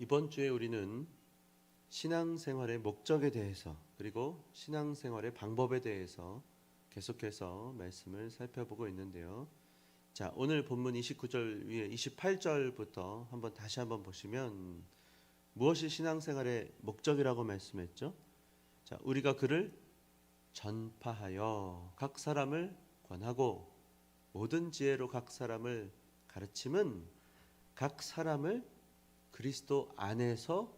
이번 주에 우리는 신앙생활의 목적에 대해서 그리고 신앙생활의 방법에 대해서 계속해서 말씀을 살펴보고 있는데요. 자, 오늘 본문 29절 위에 28절부터 한번 다시 한번 보시면 무엇이 신앙생활의 목적이라고 말씀했죠? 자, 우리가 그를 전파하여 각 사람을 권하고 모든 지혜로 각 사람을 가르침은 각 사람을 그리스도 안에서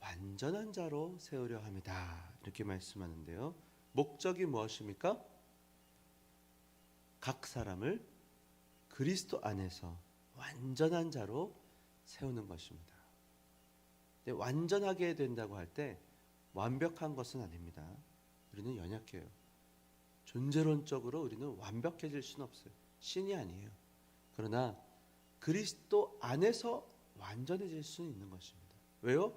완전한 자로 세우려 합니다. 이렇게 말씀하는데요. 목적이 무엇입니까? 각 사람을 그리스도 안에서 완전한 자로 세우는 것입니다. 완전하게 된다고 할 때 완벽한 것은 아닙니다. 우리는 연약해요. 존재론적으로 우리는 완벽해질 수는 없어요. 신이 아니에요. 그러나 그리스도 안에서 완전해질 수는 있는 것입니다. 왜요?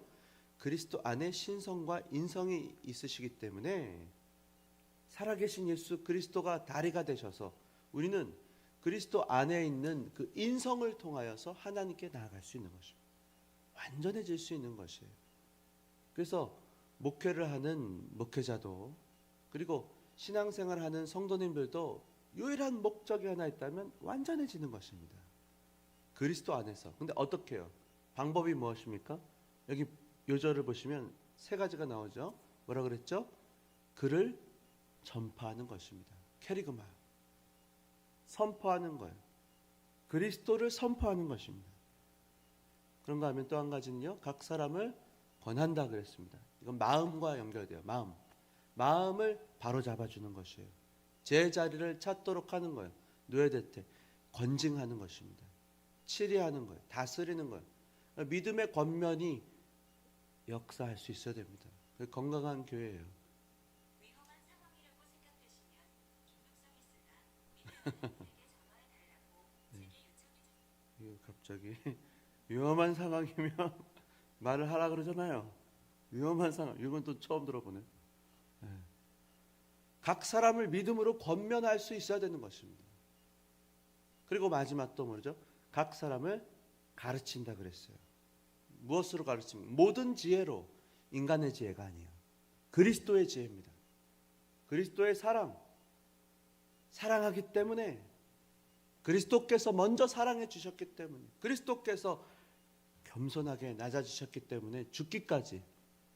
그리스도 안에 신성과 인성이 있으시기 때문에 살아계신 예수 그리스도가 다리가 되셔서 우리는 그리스도 안에 있는 그 인성을 통하여서 하나님께 나아갈 수 있는 것입니다. 완전해질 수 있는 것이에요. 그래서 목회를 하는 목회자도 그리고 신앙생활을 하는 성도님들도 유일한 목적이 하나 있다면 완전해지는 것입니다. 그리스도 안에서. 근데 어떻게 해요? 방법이 무엇입니까? 여기 요절을 보시면 세 가지가 나오죠. 뭐라 그랬죠? 그를 전파하는 것입니다. 캐리그마. 선포하는 거예요. 그리스도를 선포하는 것입니다. 그런가 하면 또 한 가지는요. 각 사람을 권한다 그랬습니다. 이건 마음과 연결돼요. 마음. 마음을 바로 잡아주는 것이에요. 제 자리를 찾도록 하는 거예요. 누에데 때 건징하는 것입니다. 치리하는 거예요. 다스리는 거예요. 믿음의 권면이 역사할 수 있어야 됩니다. 건강한 교회예요. 요청해 이거 갑자기 위험한 상황이면 말을 하라 그러잖아요. 위험한 상황. 이건 또 처음 들어보네. 예. 각 사람을 믿음으로 권면할 수 있어야 되는 것입니다. 그리고 마지막 또 뭐죠? 각 사람을 가르친다 그랬어요. 무엇으로 가르칩니까? 모든 지혜로 인간의 지혜가 아니에요. 그리스도의 지혜입니다. 그리스도의 사랑. 사랑하기 때문에 그리스도께서 먼저 사랑해 주셨기 때문에 그리스도께서 겸손하게 낮아지셨기 때문에 죽기까지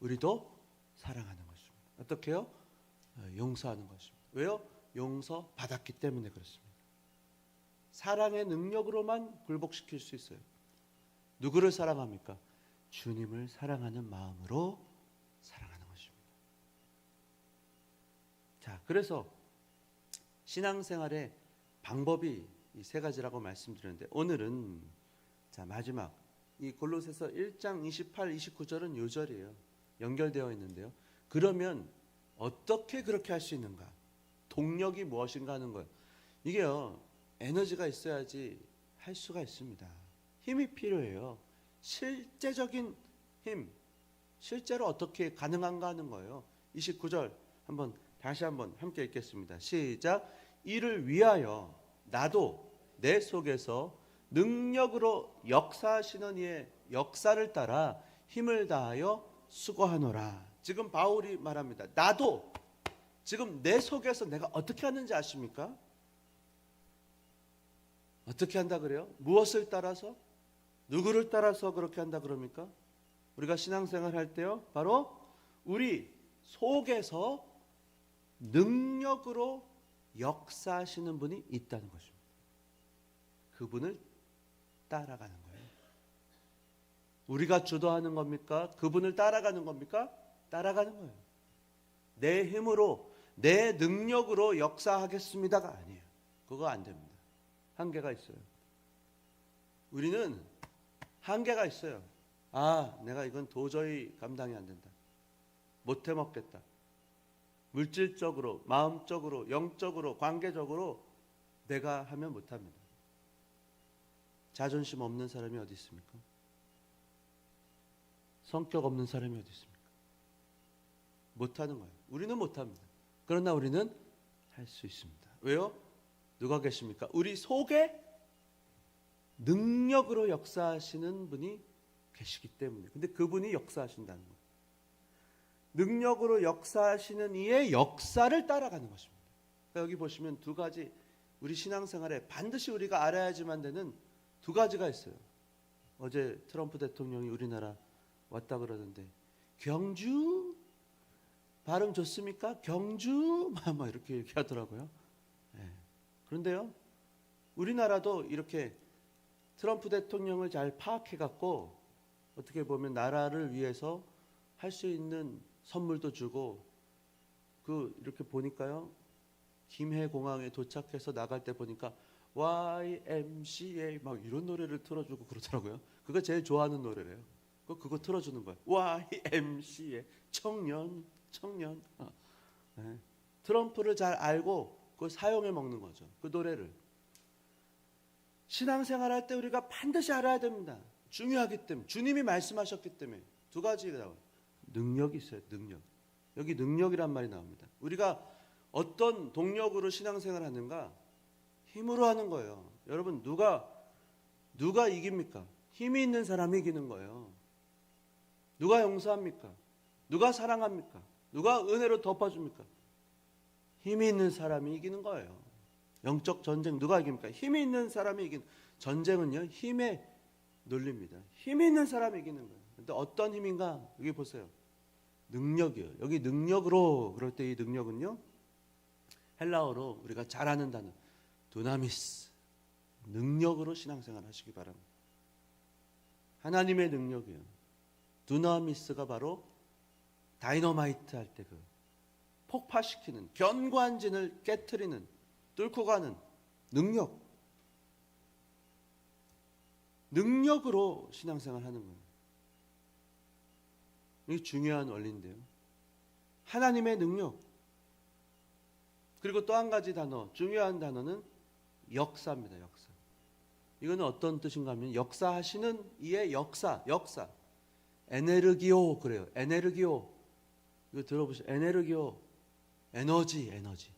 우리도 사랑하는 것입니다. 어떻게요? 어, 용서하는 것입니다. 왜요? 용서 받았기 때문에 그렇습니다. 사랑의 능력으로만 굴복시킬 수 있어요. 누구를 사랑합니까? 주님을 사랑하는 마음으로 사랑하는 것입니다. 자, 그래서 신앙생활의 방법이 이 세 가지라고 말씀드렸는데 오늘은 자 마지막 이 골로새서 1장 28, 29절은 요절이에요. 연결되어 있는데요. 그러면 어떻게 그렇게 할 수 있는가? 동력이 무엇인가 하는 거예요. 이게요. 에너지가 있어야지 할 수가 있습니다. 힘이 필요해요. 실제적인 힘. 실제로 어떻게 가능한가 하는 거예요. 29절 한번 다시 한번 함께 읽겠습니다. 시작. 이를 위하여 나도 내 속에서 능력으로 역사하시는 이의 역사를 따라 힘을 다하여 수고하노라. 지금 바울이 말합니다. 나도 지금 내 속에서 내가 어떻게 하는지 아십니까? 어떻게 한다 그래요? 무엇을 따라서? 누구를 따라서 그렇게 한다 그럽니까? 우리가 신앙생활 할 때요. 바로 우리 속에서 능력으로 역사하시는 분이 있다는 것입니다. 그분을 따라가는 거예요. 우리가 주도하는 겁니까? 그분을 따라가는 겁니까? 따라가는 거예요. 내 힘으로, 내 능력으로 역사하겠습니다가 아니에요. 그거 안 됩니다. 한계가 있어요. 우리는 한계가 있어요. 아, 내가 이건 도저히 감당이 안 된다. 못 해 먹겠다. 물질적으로, 마음적으로, 영적으로, 관계적으로 내가 하면 못 합니다. 자존심 없는 사람이 어디 있습니까? 성격 없는 사람이 어디 있습니까? 못 하는 거예요. 우리는 못 합니다. 그러나 우리는 할 수 있습니다. 왜요? 누가 계십니까? 우리 속에 능력으로 역사하시는 분이 계시기 때문에. 근데 그분이 역사하신다는 거예요. 능력으로 역사하시는 이의 역사를 따라가는 것입니다. 그러니까 여기 보시면 두 가지 우리 신앙생활에 반드시 우리가 알아야지만 되는 두 가지가 있어요. 어제 트럼프 대통령이 우리나라 왔다 그러는데 경주 발음 좋습니까? 경주 막 이렇게 얘기하더라고요. 예. 그런데요, 우리나라도 이렇게 트럼프 대통령을 잘 파악해 갖고 어떻게 보면 나라를 위해서 할 수 있는 선물도 주고 그 이렇게 보니까요 김해 공항에 도착해서 나갈 때 보니까 YMCA 막 이런 노래를 틀어주고 그러더라고요. 그거 제일 좋아하는 노래래요. 그 그거 틀어주는 거예요. YMCA 청년 청년. 어. 네. 트럼프를 잘 알고 그걸 사용해 먹는 거죠. 그 노래를. 신앙생활 할 때 우리가 반드시 알아야 됩니다. 중요하기 때문에 주님이 말씀하셨기 때문에 두 가지가 나와요. 능력이 있어요. 능력. 여기 능력이란 말이 나옵니다. 우리가 어떤 동력으로 신앙생활 하는가? 힘으로 하는 거예요. 여러분 누가 누가 이깁니까? 힘이 있는 사람이 이기는 거예요. 누가 용서합니까? 누가 사랑합니까? 누가 은혜로 덮어줍니까? 힘이 있는 사람이 이기는 거예요. 영적 전쟁 누가 이깁니까? 힘이 있는 사람이 이기는 전쟁은요 힘에 놀립니다. 힘이 있는 사람이 이기는 거예요. 근데 어떤 힘인가? 여기 보세요. 능력이요. 여기 능력으로 그럴 때 이 능력은요 헬라어로 우리가 잘 아는 단어 두나미스 능력으로 신앙생활 하시기 바랍니다. 하나님의 능력이요. 두나미스가 바로 다이너마이트 할 때 그 폭파시키는 견관진을 깨뜨리는 뚫고 가는 능력 능력으로 신앙생활 하는 거예요. 이게 중요한 원리인데요. 하나님의 능력 그리고 또 한 가지 단어 중요한 단어는 역사입니다. 역사. 이거는 어떤 뜻인가 하면 역사하시는 이의 역사, 역사. 에네르기오 그래요. 에네르기오. 이거 들어보세요. 에네르기오. 에너지, 에너지.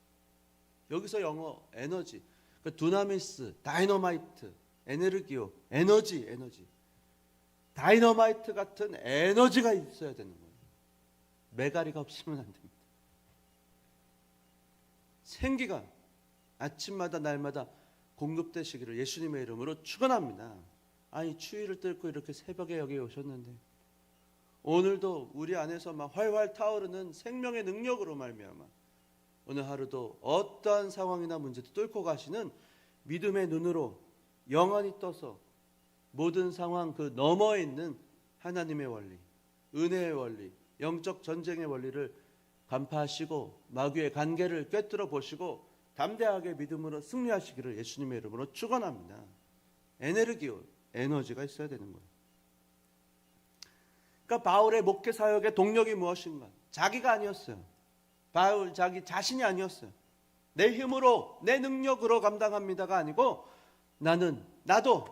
여기서 영어 에너지. 그 두나미스, 다이너마이트, 에네르기오, 에너지, 에너지. 다이너마이트 같은 에너지가 있어야 되는 거예요. 메가리가 없으면 안 됩니다. 생기가 아침마다 날마다 공급되시기를 예수님의 이름으로 축원합니다. 아니 추위를 뚫고 이렇게 새벽에 여기 오셨는데 오늘도 우리 안에서 막 활활 타오르는 생명의 능력으로 말미암아 오늘 하루도 어떠한 상황이나 문제도 뚫고 가시는 믿음의 눈으로 영원히 떠서 모든 상황 그 너머에 있는 하나님의 원리, 은혜의 원리, 영적 전쟁의 원리를 간파하시고 마귀의 관계를 꿰뚫어 보시고 담대하게 믿음으로 승리하시기를 예수님의 이름으로 축원합니다. 에네르기오, 에너지가 있어야 되는 거예요. 그러니까 바울의 목회 사역의 동력이 무엇인가? 자기가 아니었어요. 바울 자기 자신이 아니었어요. 내 힘으로 내 능력으로 감당합니다가 아니고 나는 나도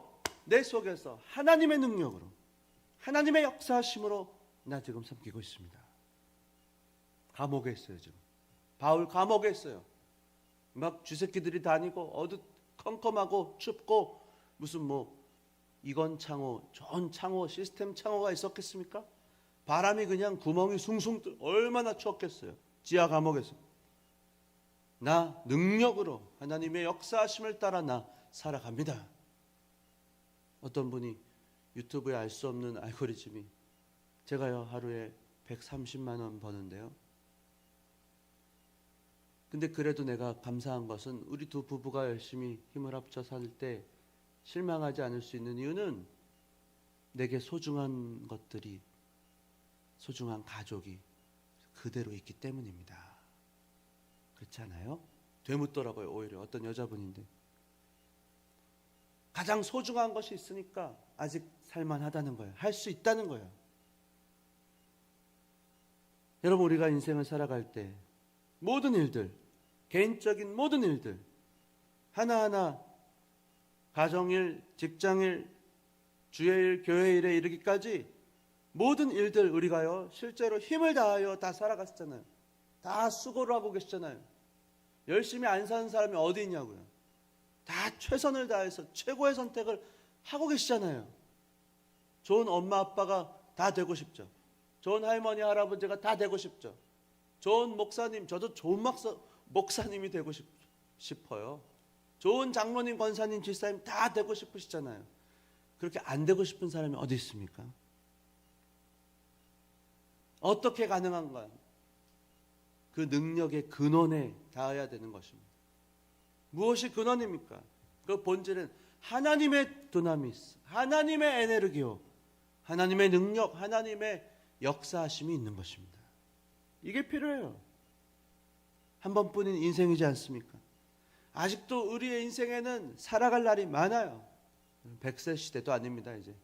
내 속에서 하나님의 능력으로 하나님의 역사하심으로 나 지금 섬기고 있습니다. 감옥에 있어요 지금. 바울 감옥에 있어요. 막 쥐새끼들이 다니고 어두컴컴하고 춥고 무슨 뭐 이건 창호, 좋은 창호, 시스템 창호가 있었겠습니까? 바람이 그냥 구멍이 숭숭 뜨 얼마나 추웠겠어요. 지하 감옥에서. 나 능력으로 하나님의 역사하심을 따라 나 살아갑니다. 어떤 분이 유튜브에 알 수 없는 알고리즘이 제가요 하루에 130만 원 버는데요. 근데 그래도 내가 감사한 것은 우리 두 부부가 열심히 힘을 합쳐 살 때 실망하지 않을 수 있는 이유는 내게 소중한 것들이 소중한 가족이 그대로 있기 때문입니다. 그렇지 않아요? 되묻더라고요 오히려 어떤 여자분인데 가장 소중한 것이 있으니까 아직 살만하다는 거예요. 할 수 있다는 거예요. 여러분 우리가 인생을 살아갈 때 모든 일들 개인적인 모든 일들 하나하나 가정일, 직장일, 주의일, 교회일에 이르기까지 모든 일들 우리가요 실제로 힘을 다하여 다 살아갔잖아요. 다 수고를 하고 계시잖아요. 열심히 안 사는 사람이 어디 있냐고요. 다 최선을 다해서 최고의 선택을 하고 계시잖아요. 좋은 엄마 아빠가 다 되고 싶죠. 좋은 할머니 할아버지가 다 되고 싶죠. 좋은 목사님 저도 좋은 목사, 목사님이 되고 싶, 싶어요. 좋은 장로님 권사님 집사님 다 되고 싶으시잖아요. 그렇게 안 되고 싶은 사람이 어디 있습니까? 어떻게 가능한가? 그 능력의 근원에 닿아야 되는 것입니다. 무엇이 근원입니까? 그 본질은 하나님의 두나미스, 하나님의 에네르기오, 하나님의 능력, 하나님의 역사하심이 있는 것입니다. 이게 필요해요. 한 번뿐인 인생이지 않습니까? 아직도 우리의 인생에는 살아갈 날이 많아요. 100세 시대도 아닙니다, 이제.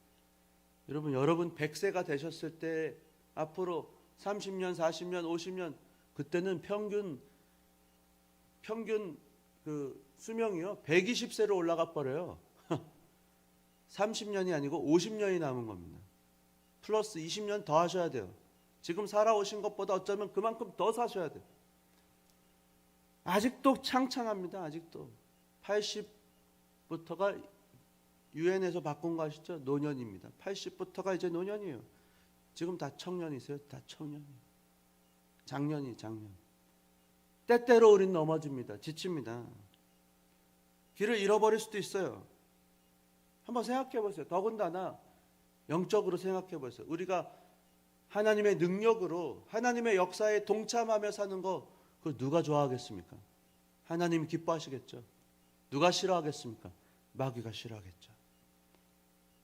여러분, 여러분 100세가 되셨을 때 앞으로 30년, 40년, 50년 그때는 평균 평균 그 수명이요. 120세로 올라가 버려요. 30년이 아니고 50년이 남은 겁니다. 플러스 20년 더 하셔야 돼요. 지금 살아오신 것보다 어쩌면 그만큼 더 사셔야 돼요. 아직도 창창합니다. 아직도 80부터가 유엔에서 바꾼 거 아시죠? 노년입니다. 80부터가 이제 노년이에요. 지금 다 청년이세요. 다 청년. 작년이 작년. 때때로 우린 넘어집니다. 지칩니다. 길을 잃어버릴 수도 있어요. 한번 생각해 보세요. 더군다나 영적으로 생각해 보세요. 우리가 하나님의 능력으로 하나님의 역사에 동참하며 사는 거 그걸 누가 좋아하겠습니까? 하나님 기뻐하시겠죠. 누가 싫어하겠습니까? 마귀가 싫어하겠죠.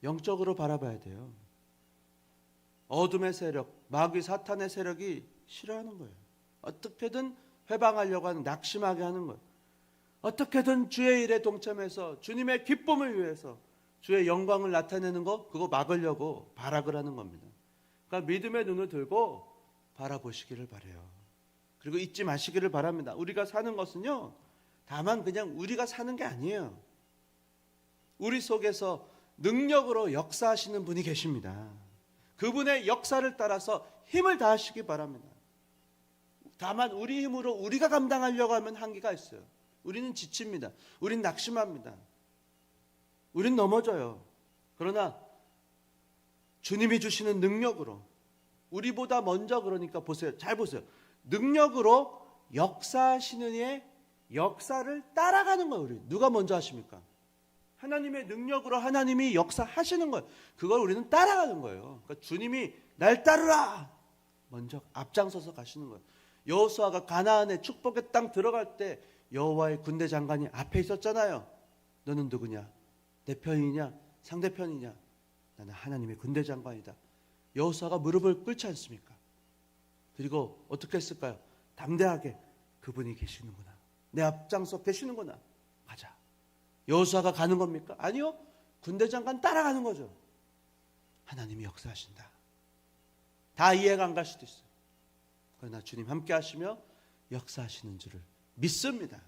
영적으로 바라봐야 돼요. 어둠의 세력, 마귀 사탄의 세력이 싫어하는 거예요. 어떻게든 회방하려고 하는 낙심하게 하는 거예요. 어떻게든 주의 일에 동참해서 주님의 기쁨을 위해서 주의 영광을 나타내는 거 그거 막으려고 발악을 하는 겁니다. 그러니까 믿음의 눈을 들고 바라보시기를 바래요. 그리고 잊지 마시기를 바랍니다. 우리가 사는 것은요. 다만 그냥 우리가 사는 게 아니에요. 우리 속에서 능력으로 역사하시는 분이 계십니다. 그분의 역사를 따라서 힘을 다하시기 바랍니다. 다만 우리 힘으로 우리가 감당하려고 하면 한계가 있어요. 우리는 지칩니다. 우린 낙심합니다. 우린 넘어져요. 그러나 주님이 주시는 능력으로 우리보다 먼저 그러니까 보세요. 잘 보세요. 능력으로 역사하시는 이의 역사를 따라가는 거예요. 우리 누가 먼저 하십니까? 하나님의 능력으로 하나님이 역사하시는 거예요. 그걸 우리는 따라가는 거예요. 그러니까 주님이 날 따르라. 먼저 앞장서서 가시는 거예요. 여호수아가 가나안의 축복의 땅 들어갈 때 여호와의 군대 장관이 앞에 있었잖아요. 너는 누구냐? 내 편이냐? 상대편이냐? 나는 하나님의 군대 장관이다. 여호수아가 무릎을 꿇지 않습니까? 그리고 어떻게 했을까요? 담대하게 그분이 계시는구나. 내 앞장서 계시는구나. 여호수아가 가는 겁니까? 아니요. 군대 장관 따라가는 거죠. 하나님이 역사하신다. 다 이해가 안 갈 수도 있어요. 그러나 주님 함께 하시며 역사하시는 줄을 믿습니다.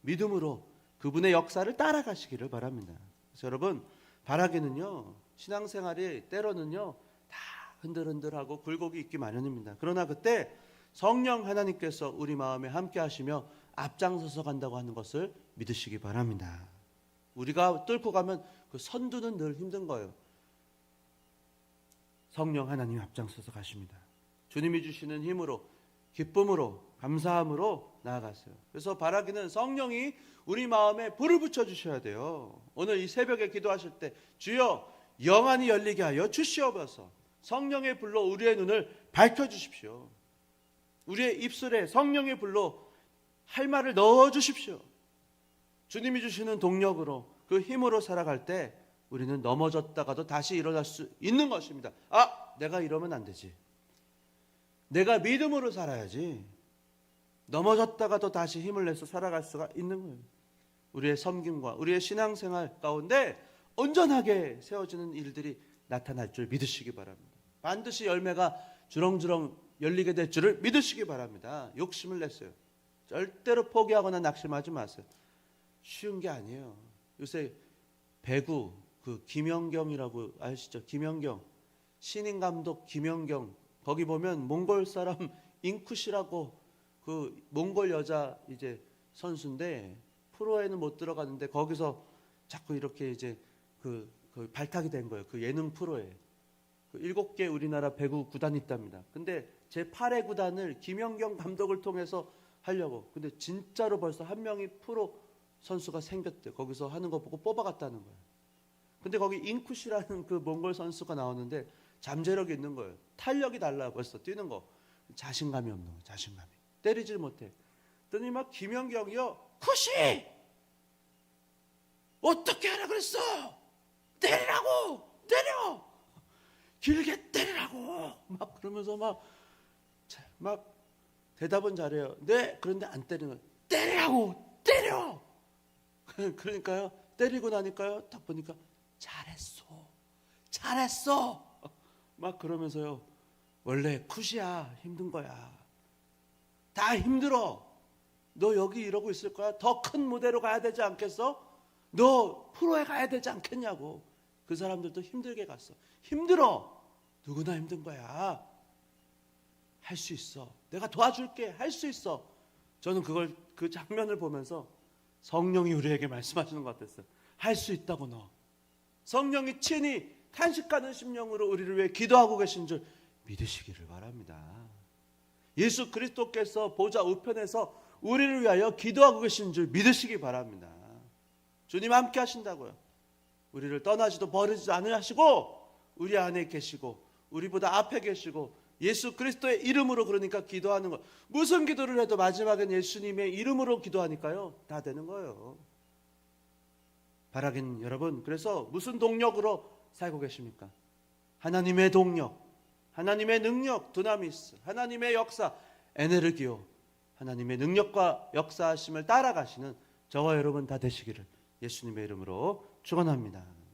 믿음으로 그분의 역사를 따라가시기를 바랍니다. 그래서 여러분 바라기는요 신앙생활이 때로는요 다 흔들흔들하고 굴곡이 있기 마련입니다. 그러나 그때 성령 하나님께서 우리 마음에 함께 하시며 앞장서서 간다고 하는 것을 믿으시기 바랍니다. 우리가 뚫고 가면 그 선두는 늘 힘든 거예요. 성령 하나님 앞장서서 가십니다. 주님이 주시는 힘으로 기쁨으로 감사함으로 나아가세요. 그래서 바라기는 성령이 우리 마음에 불을 붙여 주셔야 돼요. 오늘 이 새벽에 기도하실 때 주여 영안이 열리게 하여 주시옵소서. 성령의 불로 우리의 눈을 밝혀 주십시오. 우리의 입술에 성령의 불로 할 말을 넣어 주십시오. 주님이 주시는 동력으로 그 힘으로 살아갈 때 우리는 넘어졌다가도 다시 일어날 수 있는 것입니다. 아, 내가 이러면 안 되지. 내가 믿음으로 살아야지. 넘어졌다가도 다시 힘을 내서 살아갈 수가 있는 거예요. 우리의 섬김과 우리의 신앙생활 가운데 온전하게 세워지는 일들이 나타날 줄 믿으시기 바랍니다. 반드시 열매가 주렁주렁 열리게 될 줄을 믿으시기 바랍니다. 욕심을 냈어요. 절대로 포기하거나 낙심하지 마세요. 쉬운 게 아니에요. 요새 배구 그 김연경이라고 아시죠? 김연경 신인 감독 김연경 거기 보면 몽골 사람 잉쿠시라고 그 몽골 여자 이제 선수인데 프로에는 못 들어갔는데 거기서 자꾸 이렇게 이제 그, 그 발탁이 된 거예요. 그 예능 프로에 그 일곱 개 우리나라 배구 구단이 있답니다. 근데 제 8회 구단을 김연경 감독을 통해서 하려고. 근데 진짜로 벌써 한 명이 프로 선수가 생겼대. 거기서 하는 거 보고 뽑아갔다는 거예요. 근데 거기 인쿠시라는 그 몽골 선수가 나오는데 잠재력이 있는 거예요. 탄력이 달라 벌써 뛰는 거. 자신감이 없는 거예요. 자신감이. 때리질 못해. 그랬더니 막 김연경이요. 쿠시! 어떻게 하라 그랬어? 때리라고! 때려! 길게 때리라고! 막 그러면서 막, 자, 막 대답은 잘해요. 네, 그런데 안 때리는 거예요. 때리라고! 때려! 그러니까요. 때리고 나니까요. 딱 보니까 잘했어. 잘했어. 막 그러면서요. 원래 굿이야. 힘든 거야. 다 힘들어. 너 여기 이러고 있을 거야. 더 큰 무대로 가야 되지 않겠어? 너 프로에 가야 되지 않겠냐고. 그 사람들도 힘들게 갔어. 힘들어. 누구나 힘든 거야. 할 수 있어. 내가 도와줄게. 할 수 있어. 저는 그걸 그 장면을 보면서 성령이 우리에게 말씀하시는 것 같았어요. 할 수 있다고 너. 성령이 친히 탄식하는 심령으로 우리를 위해 기도하고 계신 줄 믿으시기를 바랍니다. 예수 그리스도께서 보좌 우편에서 우리를 위하여 기도하고 계신 줄 믿으시기 바랍니다. 주님 함께 하신다고요. 우리를 떠나지도 버리지도 않으시고 우리 안에 계시고 우리보다 앞에 계시고 예수 그리스도의 이름으로 그러니까 기도하는 것. 무슨 기도를 해도 마지막엔 예수님의 이름으로 기도하니까요. 다 되는 거예요. 바라긴 여러분 그래서 무슨 동력으로 살고 계십니까? 하나님의 동력, 하나님의 능력, 두나미스, 하나님의 역사, 에네르기오, 하나님의 능력과 역사하심을 따라가시는 저와 여러분 다 되시기를 예수님의 이름으로 축원합니다.